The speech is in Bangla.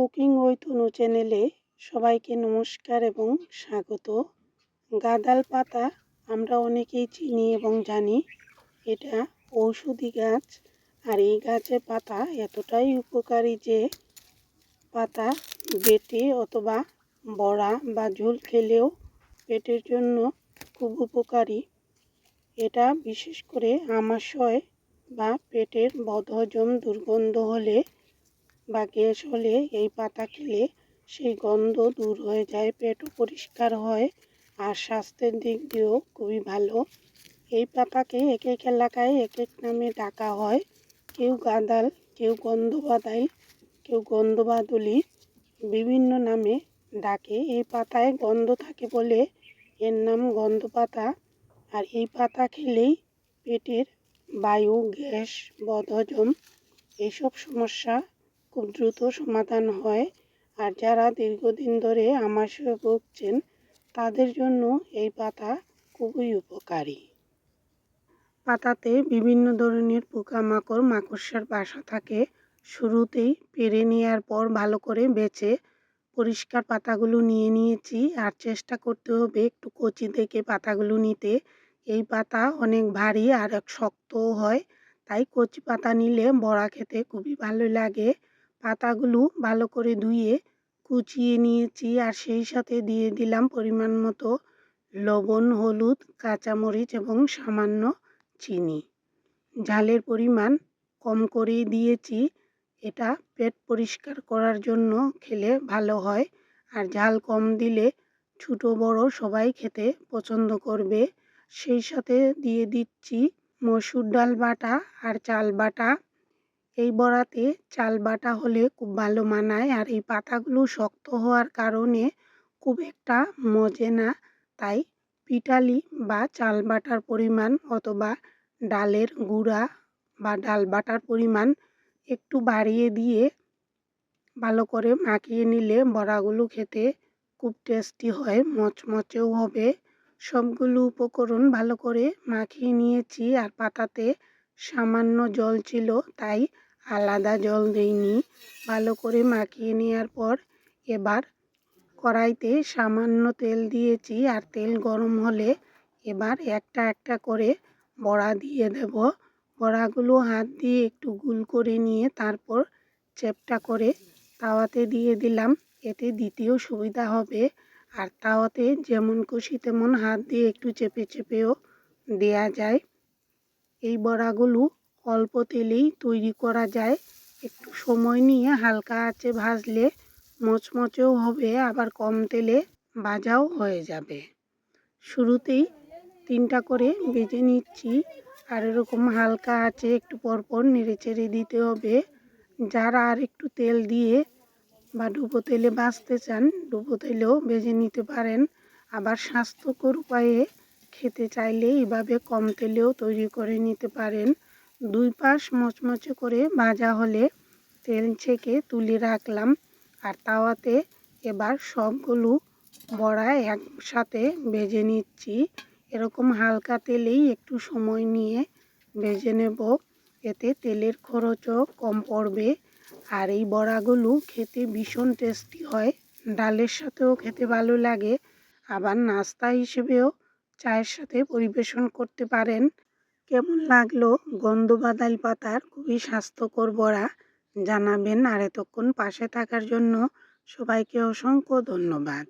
কুকিং ওই তনু চ্যানেলে সবাইকে নমস্কার এবং স্বাগত। গাদাল পাতা আমরা অনেকেই চিনি এবং জানি, এটা ঔষধি গাছ, আর এই গাছের পাতা এতটাই উপকারী যে পাতা বেটে অথবা বড়া বা ঝোল খেলেও পেটের জন্য খুব উপকারী। এটা বিশেষ করে আমাশয় বা পেটের বদহজম দুর্গন্ধ হলে বা গ্যাস হলে এই পাতা খেলে সেই গন্ধ দূর হয়ে যায়, পেটও পরিষ্কার হয় আর স্বাস্থ্যের দিক দিয়েও খুবই ভালো। এই পাতাকে এক এক এলাকায় এক এক নামে ডাকা হয়। কেউ গাদাল, কেউ গন্ধবাদাইল কেউ গন্ধবাদুলি বিভিন্ন নামে ডাকে। এই পাতায় গন্ধ থাকে বলে এর নাম গন্ধ পাতা আর এই পাতা খেলেই পেটের বায়ু, গ্যাস, বদহজম এইসব সমস্যা খুব দ্রুত সমাধান হয়। আর যারা দীর্ঘদিন ধরে আমাশয়ে ভুগছেন, তাদের জন্য এই পাতা খুবই উপকারী। পাতাতে বিভিন্ন ধরনের পোকামাকড়, মাকড়সার বাসা থাকে। শুরুতেই পেরে নেওয়ার পর ভালো করে বেছে পরিষ্কার পাতাগুলো নিয়ে নিয়েছি। আর চেষ্টা করতে হবে একটু কচি দেখে পাতাগুলো নিতে। এই পাতা অনেক ভারী আর শক্তও হয়। তাই কচি পাতা নিলে বড়া খেতে খুবই ভালো লাগে। পাতাগুলো ভালো করে ধুয়ে কুচিয়ে নিয়েছি আর সেই সাথে দিয়ে দিলাম পরিমাণ মতো লবণ, হলুদ, কাঁচামরিচ এবং সামান্য চিনি। ঝালের পরিমাণ কম করেই দিয়েছি। এটা পেট পরিষ্কার করার জন্য খেলে ভালো হয় আর ঝাল কম দিলে ছোটো বড় সবাই খেতে পছন্দ করবে। সেই সাথে দিয়ে দিচ্ছি মসুর ডাল বাটা আর চাল বাটা। এই বড়াতে চাল বাটা হলে খুব ভালো মানায় আর এই পাতাগুলো শক্ত হওয়ার কারণে খুব একটা মজে না। তাই পিটালি বা চাল বাটার পরিমাণ অথবা ডালের গুঁড়া বা ডাল বাটার পরিমাণ একটু বাড়িয়ে দিয়ে ভালো করে মাখিয়ে নিলে বড়াগুলো খেতে খুব টেস্টি হয়, মচমচেও হবে। সবগুলো উপকরণ ভালো করে মাখিয়ে নিয়েছি আর পাতাতে সামান্য জল ছিল, তাই আলাদা জল দিইনি। ভালো করে মাখিয়ে নেওয়ার পর এবার কড়াইতে সামান্য তেল দিয়েছি আর তেল গরম হলে এবার একটা একটা করে বড়া দিয়ে দেব। বড়াগুলো হাত দিয়ে একটু গুল করে নিয়ে তারপর চেপটা করে তাওয়াতে দিয়ে দিলাম। এতে দ্বিতীয় সুবিধা হবে। আর তাওয়াতে যেমন খুশি তেমন হাত দিয়ে একটু চেপে চেপেও দেয়া যায়। এই বড়াগুলো অল্প তেলেই তৈরি করা যায়। একটু সময় নিয়ে হালকা আঁচে ভাজলে মচমচেও হবে, আবার কম তেলে ভাজাও হয়ে যাবে। শুরুতেই তিনটা করে ভেজে নিচ্ছি, আর এরকম হালকা আঁচে একটু পরপর নেড়ে চেড়ে দিতে হবে। যারা আর একটু তেল দিয়ে বা ডুবো তেলে বাঁচতে চান, ডুবো তেলেও ভেজে নিতে পারেন। আবার স্বাস্থ্যকর উপায়ে খেতে চাইলে এভাবে কম তেলেও তৈরি করে নিতে পারেন। দুই পাশ মচমচে করে ভাজা হলে তেল ছেঁকে তুলে রাখলাম আর তাওয়াতে এবার সবগুলো বড়া একসাথে ভেজে নিচ্ছি। এরকম হালকা তেলেই একটু সময় নিয়ে ভেজে নেব। এতে তেলের খরচও কম পড়বে আর এই বড়াগুলো খেতে ভীষণ টেস্টি হয়। ডালের সাথেও খেতে ভালো লাগে। আবার নাস্তা হিসেবেও চায়ের সাথে পরিবেশন করতে পারেন। কেমন লাগল গন্ধ বাদাল পাতার খুবই স্বাস্থ্যকর বড়া জানাবেন আর এতক্ষণ পাশে থাকার জন্য সবাইকে অসংখ্য ধন্যবাদ।